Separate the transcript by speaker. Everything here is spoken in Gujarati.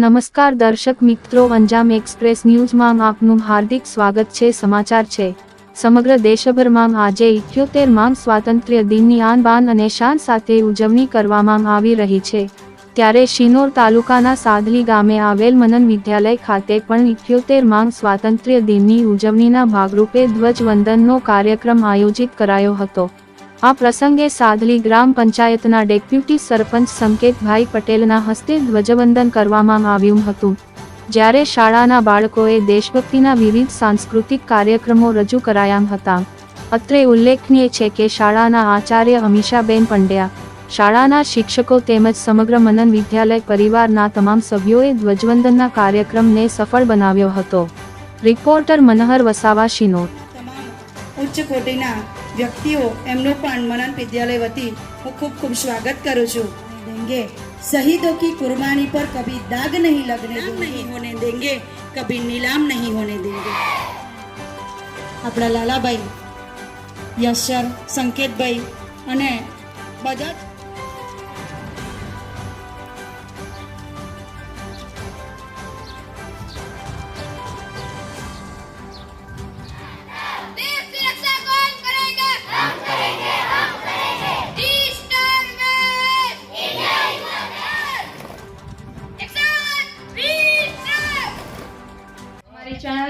Speaker 1: નમસ્કાર દર્શક મિત્રો અંજામ એક્સપ્રેસ ન્યૂઝમાં આપનું હાર્દિક સ્વાગત છે. સમાચાર છે. સમગ્ર દેશભરમાં આજે ઇઠ્યોતેરમાં સ્વાતંત્ર્ય દિનની આન બાન અને શાન સાથે ઉજવણી કરવામાં આવી રહી છે. ત્યારે શિનોર તાલુકાના સાદલી ગામે આવેલ મનન વિદ્યાલય ખાતે પણ ઇઠ્યોતેરમાં સ્વાતંત્ર્ય દિનની ઉજવણીના ભાગરૂપે ધ્વજવંદનનો કાર્યક્રમ આયોજિત કરાયો હતો. આ પ્રસંગે સાધલી ગ્રામ પંચાયતના ડેપ્યુટી સરપંચ સંકેતભાઈ પટેલના હસ્તે ધ્વજવંદન કરવામાં આવ્યું હતું. જ્યારે શાળાના બાળકોએ દેશભક્તિના વિવિધ સાંસ્કૃતિક કાર્યક્રમો રજૂ કરાયા હતા. અત્રે ઉલ્લેખનીય છે કે શાળાના આચાર્ય અમીષાબેન પંડ્યા, શાળાના શિક્ષકો તેમજ સમગ્ર મનન વિદ્યાલય પરિવારના તમામ સભ્યોએ ધ્વજવંદનના કાર્યક્રમને સફળ બનાવ્યો હતો. રિપોર્ટર મનહર વસાવા
Speaker 2: ઉચ્ચ કોટીના વ્યક્તિઓ એમનો પણ મનન વિદ્યાલય વતી હું ખૂબ ખૂબ સ્વાગત કરું છું. દેંગે શહીદો કી કુરબાની પર કભી દાગ નહીં લગને નહીં હોને દેંગે કભી નીલામ નહીં હોને દેંગે. આપણા લાલાભાઈ યશર સંકેતભાઈ અને બધા